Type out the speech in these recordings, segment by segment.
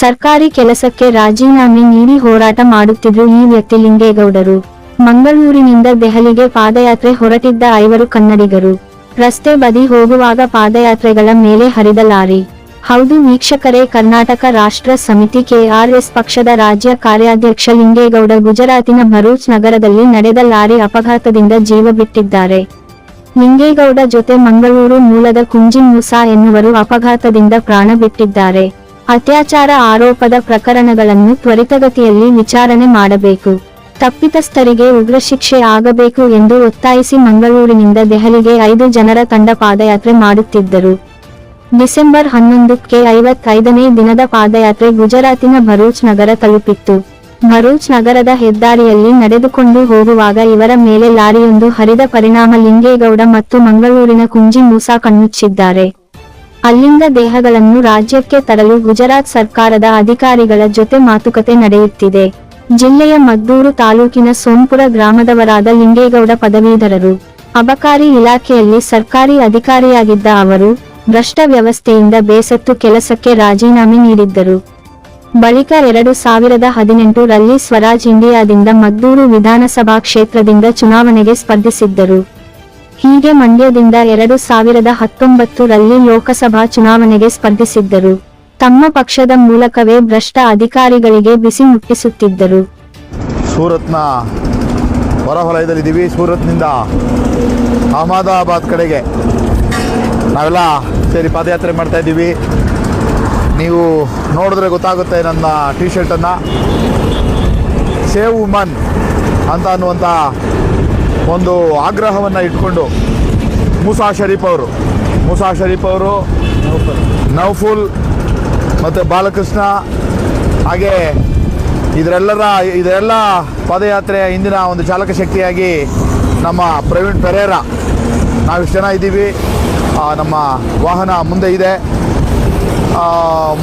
ಸರ್ಕಾರಿ ಕೆಲಸಕ್ಕೆ ರಾಜೀನಾಮೆ ನೀಡಿ ಹೋರಾಟ ಮಾಡುತ್ತಿದ್ರು ಈ ವ್ಯಕ್ತಿ ಲಿಂಗೇಗೌಡರು. ಮಂಗಳೂರಿನಿಂದ ದೆಹಲಿಗೆ ಪಾದಯಾತ್ರೆ ಹೊರಟಿದ್ದ ಐವರು ಕನ್ನಡಿಗರು. ರಸ್ತೆ ಬದಿ ಹೋಗುವಾಗ ಪಾದಯಾತ್ರೆಗಳ ಮೇಲೆ ಹರಿದ ಲಾರಿ. ಹೌದು ವೀಕ್ಷಕರೇ, ಕರ್ನಾಟಕ ರಾಷ್ಟ್ರ ಸಮಿತಿ ಕೆಆರ್ಎಸ್ ಪಕ್ಷದ ರಾಜ್ಯ ಕಾರ್ಯಾಧ್ಯಕ್ಷ ಲಿಂಗೇಗೌಡ ಗುಜರಾತಿನ ಭರೂಚ್ ನಗರದಲ್ಲಿ ನಡೆದ ಲಾರಿ ಅಪಘಾತದಿಂದ ಜೀವ ಬಿಟ್ಟಿದ್ದಾರೆ. ಲಿಂಗೇಗೌಡ ಜೊತೆ ಮಂಗಳೂರು ಮೂಲದ ಕುಂಜಿ ಮೂಸಾ ಎನ್ನುವರು ಅಪಘಾತದಿಂದ ಪ್ರಾಣ ಬಿಟ್ಟಿದ್ದಾರೆ. ಅತ್ಯಾಚಾರ ಆರೋಪದ ಪ್ರಕರಣಗಳನ್ನು ತ್ವರಿತಗತಿಯಲ್ಲಿ ವಿಚಾರಣೆ ಮಾಡಬೇಕು. ತಪ್ಪಿತಸ್ಥರಿಗೆ ಉಗ್ರ ಶಿಕ್ಷೆ ಆಗಬೇಕು ಎಂದು ಒತ್ತಾಯಿಸಿ ಮಂಗಳೂರಿನಿಂದ ದೆಹಲಿಗೆ ಐದು ಜನರ ತಂಡ ಪಾದಯಾತ್ರೆ ಮಾಡುತ್ತಿದ್ದರು. ಡಿಸೆಂಬರ್ ಹನ್ನೊಂದಕ್ಕೆ ಐವತ್ತೈದನೇ ದಿನದ ಪಾದಯಾತ್ರೆ ಗುಜರಾತಿನ ಭರೂಚ್ ನಗರ ತಲುಪಿತ್ತು. ಭರೂಚ್ ನಗರದ ಹೆದ್ದಾರಿಯಲ್ಲಿ ನಡೆದುಕೊಂಡು ಹೋಗುವಾಗ ಇವರ ಮೇಲೆ ಲಾರಿಯೊಂದು ಹರಿದ ಪರಿಣಾಮ ಲಿಂಗೇಗೌಡ ಮತ್ತು ಮಂಗಳೂರಿನ ಕುಂಜಿ ಮೂಸಾ ಕಣ್ಮುಚ್ಚಿದ್ದಾರೆ ಅಲ್ಲಿಂದ ದೇಹಗಳನ್ನು ರಾಜ್ಯಕ್ಕೆ ತರಲು ಗುಜರಾತ್ ಸರ್ಕಾರದ ಅಧಿಕಾರಿಗಳ ಜೊತೆ ಮಾತುಕತೆ ನಡೆಯುತ್ತಿದೆ. ಜಿಲ್ಲೆಯ ಮದ್ದೂರು ತಾಲೂಕಿನ ಸೋಂಪುರ ಗ್ರಾಮದವರಾದ ಲಿಂಗೇಗೌಡ ಪದವೀಧರರು, ಅಬಕಾರಿ ಇಲಾಖೆಯಲ್ಲಿ ಸರ್ಕಾರಿ ಅಧಿಕಾರಿಯಾಗಿದ್ದ ಅವರು ಭ್ರಷ್ಟ ವ್ಯವಸ್ಥೆಯಿಂದ ಬೇಸತ್ತು ಕೆಲಸಕ್ಕೆ ರಾಜೀನಾಮೆ ನೀಡಿದ್ದರು. ಬಳಿಕ ಎರಡು ಸಾವಿರದ ಹದಿನೆಂಟು ರಲ್ಲಿ ಸ್ವರಾಜ್ ಇಂಡಿಯಾದಿಂದ ಮದ್ದೂರು ವಿಧಾನಸಭಾ ಕ್ಷೇತ್ರದಿಂದ ಚುನಾವಣೆಗೆ ಸ್ಪರ್ಧಿಸಿದ್ದರು. ಹೀಗೆ ಮಂಡ್ಯದಿಂದ ಎರಡು ಸಾವಿರದ ಹತ್ತೊಂಬತ್ತು ರಲ್ಲಿ ಲೋಕಸಭಾ ಚುನಾವಣೆಗೆ ಸ್ಪರ್ಧಿಸಿದ್ದರು. ತಮ್ಮ ಪಕ್ಷದ ಮೂಲಕವೇ ಭ್ರಷ್ಟ ಅಧಿಕಾರಿಗಳಿಗೆ ಬಿಸಿ ಮುಟ್ಟಿಸುತ್ತಿದ್ದರು. ಸೂರತ್ನ ಹೊರವಲಯದಲ್ಲಿದ್ದೀವಿ. ಸೂರತ್ನಿಂದ ಅಹಮದಾಬಾದ್ ಕಡೆಗೆ ನಾವೆಲ್ಲ ಸೇರಿ ಪಾದಯಾತ್ರೆ ಮಾಡ್ತಾ ಇದ್ದೀವಿ. ನೀವು ನೋಡಿದ್ರೆ ಗೊತ್ತಾಗುತ್ತೆ ನನ್ನ ಟಿ ಶರ್ಟನ್ನು ಸೇವ್ ಉಮನ್ ಅಂತ ಅನ್ನುವಂಥ ಒಂದು ಆಗ್ರಹವನ್ನು ಇಟ್ಕೊಂಡು ಮುಸಾ ಶರೀಫ್ ಅವರು. ಮುಸಾ ಶರೀಫ್ ಅವರು ನೌಫುಲ್ ಮತ್ತು ಬಾಲಕೃಷ್ಣ ಹಾಗೆ ಇದರೆಲ್ಲರ ಇದೆಲ್ಲ ಪಾದಯಾತ್ರೆಯ ಇಂದಿನ ಒಂದು ಚಾಲಕ ಶಕ್ತಿಯಾಗಿ ನಮ್ಮ ಪ್ರವೀಣ್ ಪೆರೇರ. ನಾವಿಷ್ಟು ಜನ ಇದ್ದೀವಿ. ನಮ್ಮ ವಾಹನ ಮುಂದೆ ಇದೆ.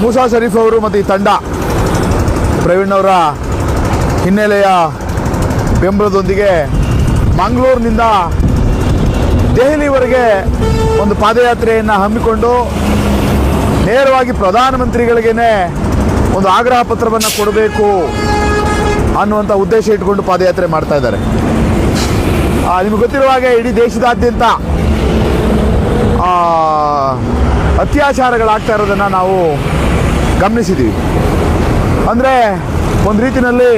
ಮೂಸಾ ಶರೀಫ್ ಅವರು ಮತ್ತು ಈ ತಂಡ ಪ್ರವೀಣ್ ಅವರ ಹಿನ್ನೆಲೆಯ ಬೆಂಬಲದೊಂದಿಗೆ ಮಂಗಳೂರಿನಿಂದ ದೆಹಲಿವರೆಗೆ ಒಂದು ಪಾದಯಾತ್ರೆಯನ್ನು ಹಮ್ಮಿಕೊಂಡು ನೇರವಾಗಿ ಪ್ರಧಾನಮಂತ್ರಿಗಳಿಗೇನೆ ಒಂದು ಆಗ್ರಹ ಪತ್ರವನ್ನು ಕೊಡಬೇಕು ಅನ್ನುವಂಥ ಉದ್ದೇಶ ಇಟ್ಕೊಂಡು ಪಾದಯಾತ್ರೆ ಮಾಡ್ತಾ ಇದ್ದಾರೆ. ನಿಮಗೆ ಗೊತ್ತಿರುವ ಹಾಗೆ ಇಡೀ ದೇಶದಾದ್ಯಂತ ಅತ್ಯಾಚಾರಗಳಾಗ್ತಾ ಇರೋದನ್ನು ನಾವು ಗಮನಿಸಿದ್ದೀವಿ ಅಂದರೆ ಒಂದು ರೀತಿಯಲ್ಲಿ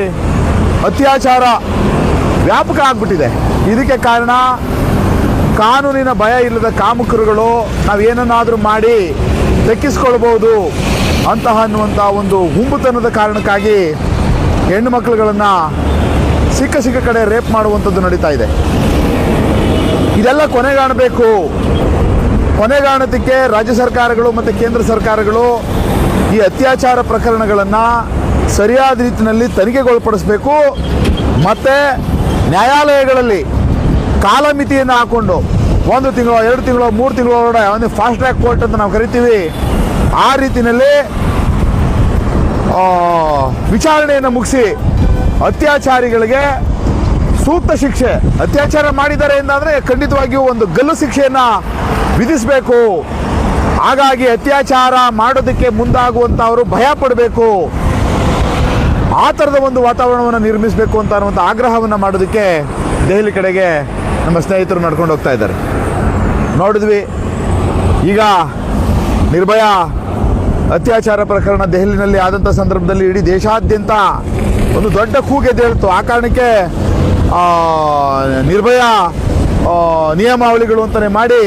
ಅತ್ಯಾಚಾರ ವ್ಯಾಪಕ ಆಗ್ಬಿಟ್ಟಿದೆ. ಇದಕ್ಕೆ ಕಾರಣ ಕಾನೂನಿನ ಭಯ ಇಲ್ಲದ ಕಾಮುಕರುಗಳು ನಾವೇನನ್ನಾದರೂ ಮಾಡಿ ತೆಕ್ಕಿಸ್ಕೊಳ್ಬೋದು ಅಂತಹ ಅನ್ನುವಂಥ ಒಂದು ಹುಂಬುತನದ ಕಾರಣಕ್ಕಾಗಿ ಹೆಣ್ಣು ಮಕ್ಕಳುಗಳನ್ನು ಸಿಕ್ಕ ಸಿಕ್ಕ ಕಡೆ ರೇಪ್ ಮಾಡುವಂಥದ್ದು ನಡೀತಾ ಇದೆ. ಇದೆಲ್ಲ ಕೊನೆಗಾಣಬೇಕು. ಕೊನೆಗಾಣೋದಕ್ಕೆ ರಾಜ್ಯ ಸರ್ಕಾರಗಳು ಮತ್ತು ಕೇಂದ್ರ ಸರ್ಕಾರಗಳು ಈ ಅತ್ಯಾಚಾರ ಪ್ರಕರಣಗಳನ್ನು ಸರಿಯಾದ ರೀತಿಯಲ್ಲಿ ತನಿಖೆಗೊಳಪಡಿಸಬೇಕು. ಮತ್ತು ನ್ಯಾಯಾಲಯಗಳಲ್ಲಿ ಕಾಲಮಿತಿಯನ್ನು ಹಾಕ್ಕೊಂಡು ಒಂದು ತಿಂಗಳು, ಎರಡು ತಿಂಗಳು, ಮೂರು ತಿಂಗಳು ಒಂದು ಫಾಸ್ಟ್ ಟ್ರ್ಯಾಕ್ ಕೋರ್ಟ್ ಅಂತ ನಾವು ಕರಿತೀವಿ. ಆ ರೀತಿಯಲ್ಲಿ ವಿಚಾರಣೆಯನ್ನು ಮುಗಿಸಿ ಅತ್ಯಾಚಾರಿಗಳಿಗೆ ಸೂಕ್ತ ಶಿಕ್ಷೆ, ಅತ್ಯಾಚಾರ ಮಾಡಿದ್ದಾರೆ ಎಂದಾದರೆ ಖಂಡಿತವಾಗಿಯೂ ಒಂದು ಗಲ್ಲು ಶಿಕ್ಷೆಯನ್ನು ವಿಧಿಸಬೇಕು. ಹಾಗಾಗಿ ಅತ್ಯಾಚಾರ ಮಾಡೋದಕ್ಕೆ ಮುಂದಾಗುವಂಥವರು ಭಯ ಪಡಬೇಕು. ಆ ಥರದ ಒಂದು ವಾತಾವರಣವನ್ನು ನಿರ್ಮಿಸಬೇಕು ಅಂತ ಅನ್ನುವಂಥ ಆಗ್ರಹವನ್ನು ಮಾಡೋದಕ್ಕೆ ದೆಹಲಿ ಕಡೆಗೆ ನಮ್ಮ ಸ್ನೇಹಿತರು ನಡ್ಕೊಂಡು ಹೋಗ್ತಾ ಇದ್ದಾರೆ. ನೋಡಿದ್ವಿ. ಈಗ ನಿರ್ಭಯ ಅತ್ಯಾಚಾರ ಪ್ರಕರಣ ದೆಹಲಿನಲ್ಲಿ ಆದಂಥ ಸಂದರ್ಭದಲ್ಲಿ ಇಡೀ ದೇಶಾದ್ಯಂತ ಒಂದು ದೊಡ್ಡ ಕೂಗೆ ಕೂಗೆದ್ದೇಳ್ತು ಆ ಕಾರಣಕ್ಕೆ ನಿರ್ಭಯ ನಿಯಮಾವಳಿಗಳು ಅಂತಲೇ ಮಾಡಿ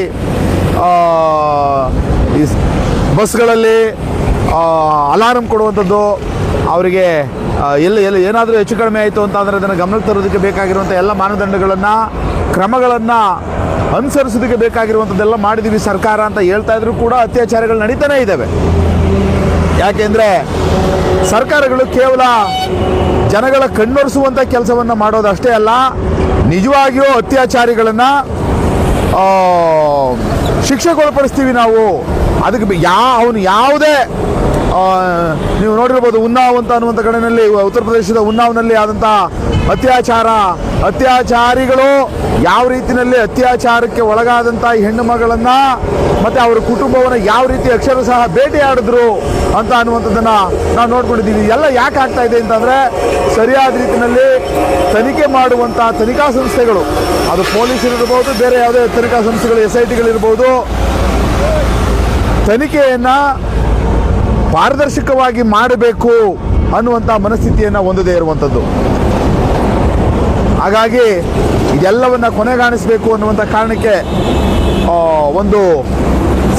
ಈ ಬಸ್ಗಳಲ್ಲಿ ಅಲಾರಂ ಕೊಡುವಂಥದ್ದು ಅವರಿಗೆ ಎಲ್ಲಿ ಎಲ್ಲಿ ಏನಾದರೂ ಹೆಚ್ಚು ಕಡಿಮೆ ಆಯಿತು ಅಂತ ಅಂದರೆ ಅದನ್ನು ಗಮನಕ್ಕೆ ತರೋದಕ್ಕೆ ಬೇಕಾಗಿರುವಂಥ ಎಲ್ಲ ಮಾನದಂಡಗಳನ್ನು, ಕ್ರಮಗಳನ್ನು ಅನುಸರಿಸೋದಕ್ಕೆ ಬೇಕಾಗಿರುವಂಥದ್ದೆಲ್ಲ ಮಾಡಿದ್ದೀವಿ ಸರ್ಕಾರ ಅಂತ ಹೇಳ್ತಾ ಇದ್ರು ಕೂಡ ಅತ್ಯಾಚಾರಗಳು ನಡೀತಾನೇ ಇದ್ದಾವೆ ಯಾಕೆಂದರೆ ಸರ್ಕಾರಗಳು ಕೇವಲ ಜನಗಳ ಕಣ್ಣೊರೆಸುವಂಥ ಕೆಲಸವನ್ನು ಮಾಡೋದು ಅಷ್ಟೇ ಅಲ್ಲ, ನಿಜವಾಗಿಯೂ ಅತ್ಯಾಚಾರಿಗಳನ್ನು ಶಿಕ್ಷೆಗೊಳಪಡಿಸ್ತೀವಿ ನಾವು. ಅದಕ್ಕೆ ಯಾ ಅವನು ಯಾವುದೇ ನೀವು ನೋಡಿರ್ಬೋದು ಉನ್ನಾವ್ ಅಂತ ಅನ್ನುವಂಥ ಕಡೆಯಲ್ಲಿ, ಉತ್ತರ ಪ್ರದೇಶದ ಉನ್ನಾವ್ನಲ್ಲಿ ಆದಂಥ ಅತ್ಯಾಚಾರ. ಅತ್ಯಾಚಾರಿಗಳು ಯಾವ ರೀತಿಯಲ್ಲಿ ಅತ್ಯಾಚಾರಕ್ಕೆ ಒಳಗಾದಂಥ ಹೆಣ್ಣು ಮಗಳನ್ನು ಮತ್ತು ಅವರ ಕುಟುಂಬವನ್ನು ಯಾವ ರೀತಿ ಅಕ್ಷರ ಸಹ ಭೇಟಿಯಾಡಿದ್ರು ಅಂತ ಅನ್ನುವಂಥದ್ದನ್ನು ನಾವು ನೋಡ್ಕೊಂಡಿದ್ದೀವಿ. ಎಲ್ಲ ಯಾಕೆ ಆಗ್ತಾ ಇದೆ ಅಂತಂದರೆ ಸರಿಯಾದ ರೀತಿಯಲ್ಲಿ ತನಿಖೆ ಮಾಡುವಂಥ ತನಿಖಾ ಸಂಸ್ಥೆಗಳು. ಅದು ಪೊಲೀಸರಿರ್ಬೋದು ಬೇರೆ ಯಾವುದೇ ತನಿಖಾ ಸಂಸ್ಥೆಗಳು, ಎಸ್ ಐ ಟಿಗಳಿರ್ಬೋದು ತನಿಖೆಯನ್ನು ಪಾರದರ್ಶಕವಾಗಿ ಮಾಡಬೇಕು ಅನ್ನುವಂಥ ಮನಸ್ಥಿತಿಯನ್ನು ಹೊಂದದೇ ಇರುವಂಥದ್ದು ಹಾಗಾಗಿ ಇದೆಲ್ಲವನ್ನ ಕೊನೆಗಾಣಿಸಬೇಕು ಅನ್ನುವಂಥ ಕಾರಣಕ್ಕೆ ಒಂದು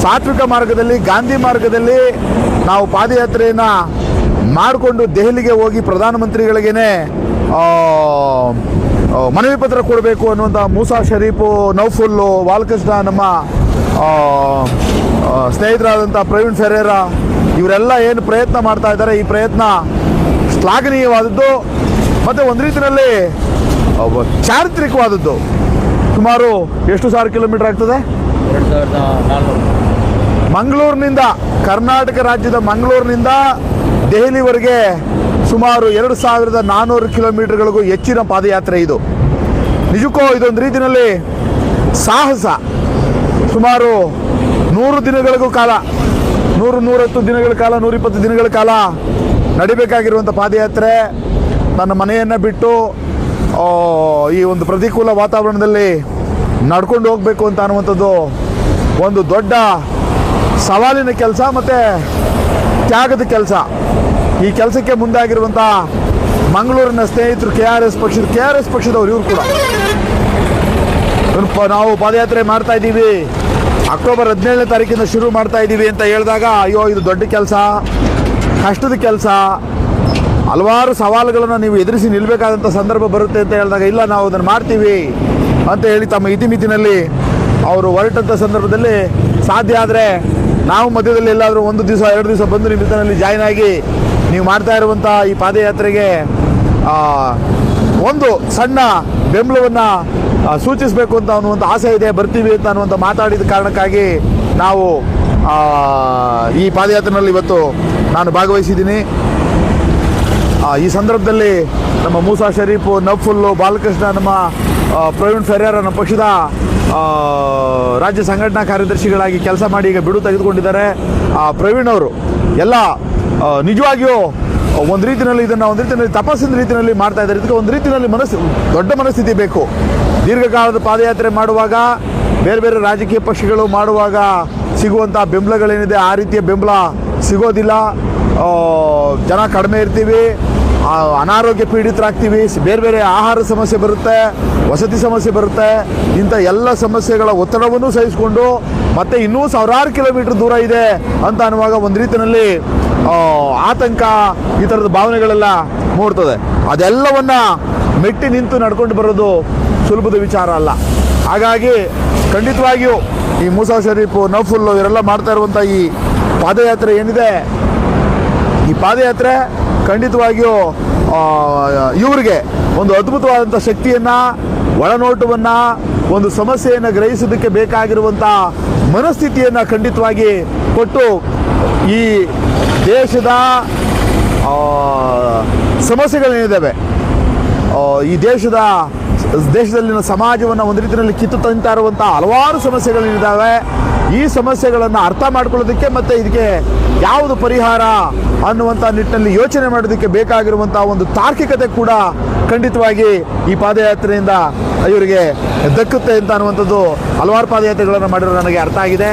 ಸಾತ್ವಿಕ ಮಾರ್ಗದಲ್ಲಿ ಗಾಂಧಿ ಮಾರ್ಗದಲ್ಲಿ ನಾವು ಪಾದಯಾತ್ರೆಯನ್ನು ಮಾಡಿಕೊಂಡು ದೆಹಲಿಗೆ ಹೋಗಿ ಆ, ಮನವಿ ಪತ್ರ ಕೊಡಬೇಕು ಅನ್ನುವಂಥ ಮೂಸಾ ಶರೀಫು ನೌಫುಲ್ಲು ವಾಲ್ಕೃಷ್ಣ ನಮ್ಮ ಸ್ನೇಹಿತರಾದಂಥ ಪ್ರವೀಣ್ ಫೆರೇರ ಇವರೆಲ್ಲ ಏನು ಪ್ರಯತ್ನ ಮಾಡ್ತಾ ಇದ್ದಾರೆ, ಈ ಪ್ರಯತ್ನ ಶ್ಲಾಘನೀಯವಾದದ್ದು ಮತ್ತು ಒಂದು ರೀತಿಯಲ್ಲಿ ಚಾರಿತ್ರಿಕವಾದದ್ದು. ಸುಮಾರು ಎಷ್ಟು ಸಾವಿರ ಕಿಲೋಮೀಟರ್ ಆಗ್ತದೆ? ಮಂಗಳೂರಿನಿಂದ, ಕರ್ನಾಟಕ ರಾಜ್ಯದ ಮಂಗಳೂರಿನಿಂದ ದೆಹಲಿವರೆಗೆ ಸುಮಾರು ಎರಡು ಸಾವಿರದ ನಾನ್ನೂರು ಕಿಲೋಮೀಟರ್ಗಳಿಗೂ ಹೆಚ್ಚಿನ ಪಾದಯಾತ್ರೆ ಇದು. ನಿಜಕ್ಕೂ ಇದೊಂದು ರೀತಿಯಲ್ಲಿ ಸಾಹಸ. ಸುಮಾರು ನೂರು ದಿನಗಳಿಗೂ ಕಾಲ ನೂರು ನೂರತ್ತು ದಿನಗಳ ಕಾಲ, ನೂರಿಪ್ಪತ್ತು ದಿನಗಳ ಕಾಲ ನಡಿಬೇಕಾಗಿರುವಂಥ ಪಾದಯಾತ್ರೆ ನನ್ನ ಮನೆಯನ್ನು ಬಿಟ್ಟು ಈ ಒಂದು ಪ್ರತಿಕೂಲ ವಾತಾವರಣದಲ್ಲಿ ನಡ್ಕೊಂಡು ಹೋಗಬೇಕು ಅಂತ ಅನ್ನುವಂಥದ್ದು ಒಂದು ದೊಡ್ಡ ಸವಾಲಿನ ಕೆಲಸ ಮತ್ತು ತ್ಯಾಗದ ಕೆಲಸ. ಈ ಕೆಲಸಕ್ಕೆ ಮುಂದಾಗಿರುವಂಥ ಮಂಗಳೂರಿನ ಸ್ನೇಹಿತರು ಕೆ ಆರ್ ಎಸ್ ಪಕ್ಷದ, ಕೆ ಆರ್ ಎಸ್ ಪಕ್ಷದವರು ಇವರು ಕೂಡ. ನಾವು ಪಾದಯಾತ್ರೆ ಮಾಡ್ತಾ ಇದ್ದೀವಿ. ಅಕ್ಟೋಬರ್ ಹದಿನೇಳನೇ ತಾರೀಕಿಂದ ಶುರು ಮಾಡ್ತಾ ಇದ್ದೀವಿ ಅಂತ ಹೇಳಿದಾಗ, ಅಯ್ಯೋ, ಇದು ದೊಡ್ಡ ಕೆಲಸ, ಕಷ್ಟದ ಕೆಲಸ, ಹಲವಾರು ಸವಾಲುಗಳನ್ನು ನೀವು ಎದುರಿಸಿ ನಿಲ್ಲಬೇಕಾದಂಥ ಸಂದರ್ಭ ಬರುತ್ತೆ ಅಂತ ಹೇಳಿದಾಗ, ಇಲ್ಲ, ನಾವು ಅದನ್ನು ಮಾಡ್ತೀವಿ ಅಂತ ಹೇಳಿ ತಮ್ಮ ಇತಿಮಿತಿನಲ್ಲಿ ಅವರು ಹೊರಟಂಥ ಸಂದರ್ಭದಲ್ಲಿ ಸಾಧ್ಯ ಆದರೆ ನಾವು ಮಧ್ಯದಲ್ಲಿ ಎಲ್ಲಾದರೂ ಒಂದು ದಿವಸ, ಎರಡು ದಿವಸ ಬಂದು ನಿಮ್ಮ ಜಾಯ್ನ್ ಆಗಿ ನೀವು ಮಾಡ್ತಾ ಇರುವಂಥ ಈ ಪಾದಯಾತ್ರೆಗೆ ಒಂದು ಸಣ್ಣ ಬೆಂಬಲವನ್ನು ಸೂಚಿಸಬೇಕು ಅಂತ ಅನ್ನುವಂಥ ಆಸೆ ಇದೆ, ಬರ್ತೀವಿ ಅಂತ ಅನ್ನುವಂಥ ಮಾತಾಡಿದ ಕಾರಣಕ್ಕಾಗಿ ನಾವು ಈ ಪಾದಯಾತ್ರೆಯಲ್ಲಿ ಇವತ್ತು ನಾನು ಭಾಗವಹಿಸಿದ್ದೀನಿ. ಈ ಸಂದರ್ಭದಲ್ಲಿ ನಮ್ಮ ಮೂಸಾ ಶರೀಫು ನಫುಲ್ಲು ಬಾಲಕೃಷ್ಣ, ನಮ್ಮ ಪ್ರವೀಣ್ ಫೆರ್ಯಾರ, ನಮ್ಮ ಪಕ್ಷದ ರಾಜ್ಯ ಸಂಘಟನಾ ಕಾರ್ಯದರ್ಶಿಗಳಾಗಿ ಕೆಲಸ ಮಾಡಿ ಈಗ ಬಿಡು ತೆಗೆದುಕೊಂಡಿದ್ದಾರೆ. ಪ್ರವೀಣ್ ಅವರು, ಎಲ್ಲ ನಿಜವಾಗಿಯೂ ಒಂದು ರೀತಿಯಲ್ಲಿ ಇದನ್ನು ಒಂದು ರೀತಿಯಲ್ಲಿ ತಪಸ್ಸಿನ ರೀತಿಯಲ್ಲಿ ಮಾಡ್ತಾ ಇದ್ದಾರೆ. ಇದಕ್ಕೆ ಒಂದು ರೀತಿಯಲ್ಲಿ ಮನಸ್ಸು, ದೊಡ್ಡ ಮನಸ್ಥಿತಿ ಬೇಕು. ದೀರ್ಘಕಾಲದ ಪಾದಯಾತ್ರೆ ಮಾಡುವಾಗ, ಬೇರೆ ಬೇರೆ ರಾಜಕೀಯ ಪಕ್ಷಗಳು ಮಾಡುವಾಗ ಸಿಗುವಂಥ ಬೆಂಬಲಗಳೇನಿದೆ, ಆ ರೀತಿಯ ಬೆಂಬಲ ಸಿಗೋದಿಲ್ಲ. ಜನ ಕಡಿಮೆ ಇರ್ತೀವಿ. ಅನಾರೋಗ್ಯ ಪೀಡಿತರಾಗ್ತೀವಿ, ಬೇರೆ ಬೇರೆ ಆಹಾರ ಸಮಸ್ಯೆ ಬರುತ್ತೆ, ವಸತಿ ಸಮಸ್ಯೆ ಬರುತ್ತೆ, ಇಂಥ ಎಲ್ಲ ಸಮಸ್ಯೆಗಳ ಒತ್ತಡವನ್ನು ಸಹಿಸಿಕೊಂಡು ಮತ್ತೆ ಇನ್ನೂ ಸಾವಿರಾರು ಕಿಲೋಮೀಟರ್ ದೂರ ಇದೆ ಅಂತ ಅನ್ನುವಾಗ ಒಂದು ರೀತಿಯಲ್ಲಿ ಆತಂಕ ಈ ಥರದ ಭಾವನೆಗಳೆಲ್ಲ ಮೂಡ್ತದೆ. ಅದೆಲ್ಲವನ್ನು ಮೆಟ್ಟಿ ನಿಂತು ನಡ್ಕೊಂಡು ಬರೋದು ಸುಲಭದ ವಿಚಾರ ಅಲ್ಲ. ಹಾಗಾಗಿ ಖಂಡಿತವಾಗಿಯೂ ಈ ಮೂಸಾ ಶರೀಫು, ನಫುಲ್ಲು ಇವರೆಲ್ಲ ಮಾಡ್ತಾ ಇರುವಂಥ ಈ ಪಾದಯಾತ್ರೆ ಏನಿದೆ? ಈ ಪಾದಯಾತ್ರೆ ಖಂಡಿತವಾಗಿಯೂ ಇವರಿಗೆ ಒಂದು ಅದ್ಭುತವಾದಂಥ ಶಕ್ತಿಯನ್ನು, ಒಳನೋಟವನ್ನು, ಒಂದು ಸಮಸ್ಯೆಯನ್ನು ಗ್ರಹಿಸೋದಕ್ಕೆ ಬೇಕಾಗಿರುವಂಥ ಮನಸ್ಥಿತಿಯನ್ನು ಖಂಡಿತವಾಗಿ ಕೊಟ್ಟು ಈ ದೇಶದ ಸಮಸ್ಯೆಗಳೇನಿದ್ದಾವೆ ಈ ದೇಶದ, ದೇಶದಲ್ಲಿನ ಸಮಾಜವನ್ನು ಒಂದು ರೀತಿಯಲ್ಲಿ ಕಿತ್ತು ತಂತಾ ಇರುವಂಥ ಹಲವಾರು ಸಮಸ್ಯೆಗಳೇನಿದ್ದಾವೆ ಈ ಸಮಸ್ಯೆಗಳನ್ನು ಅರ್ಥ ಮಾಡ್ಕೊಳ್ಳೋದಕ್ಕೆ ಮತ್ತು ಇದಕ್ಕೆ ಯಾವುದು ಪರಿಹಾರ ಅನ್ನುವಂಥ ನಿಟ್ಟಿನಲ್ಲಿ ಯೋಚನೆ ಮಾಡೋದಕ್ಕೆ ಬೇಕಾಗಿರುವಂಥ ಒಂದು ತಾರ್ಕಿಕತೆ ಕೂಡ ಖಂಡಿತವಾಗಿ ಈ ಪಾದಯಾತ್ರೆಯಿಂದ ಇವರಿಗೆ ದಕ್ಕುತ್ತೆ ಅಂತ ಅನ್ನುವಂಥದ್ದು ಹಲವಾರು ಪಾದಯಾತ್ರೆಗಳನ್ನು ಮಾಡಿರೋ ನನಗೆ ಅರ್ಥ ಆಗಿದೆ.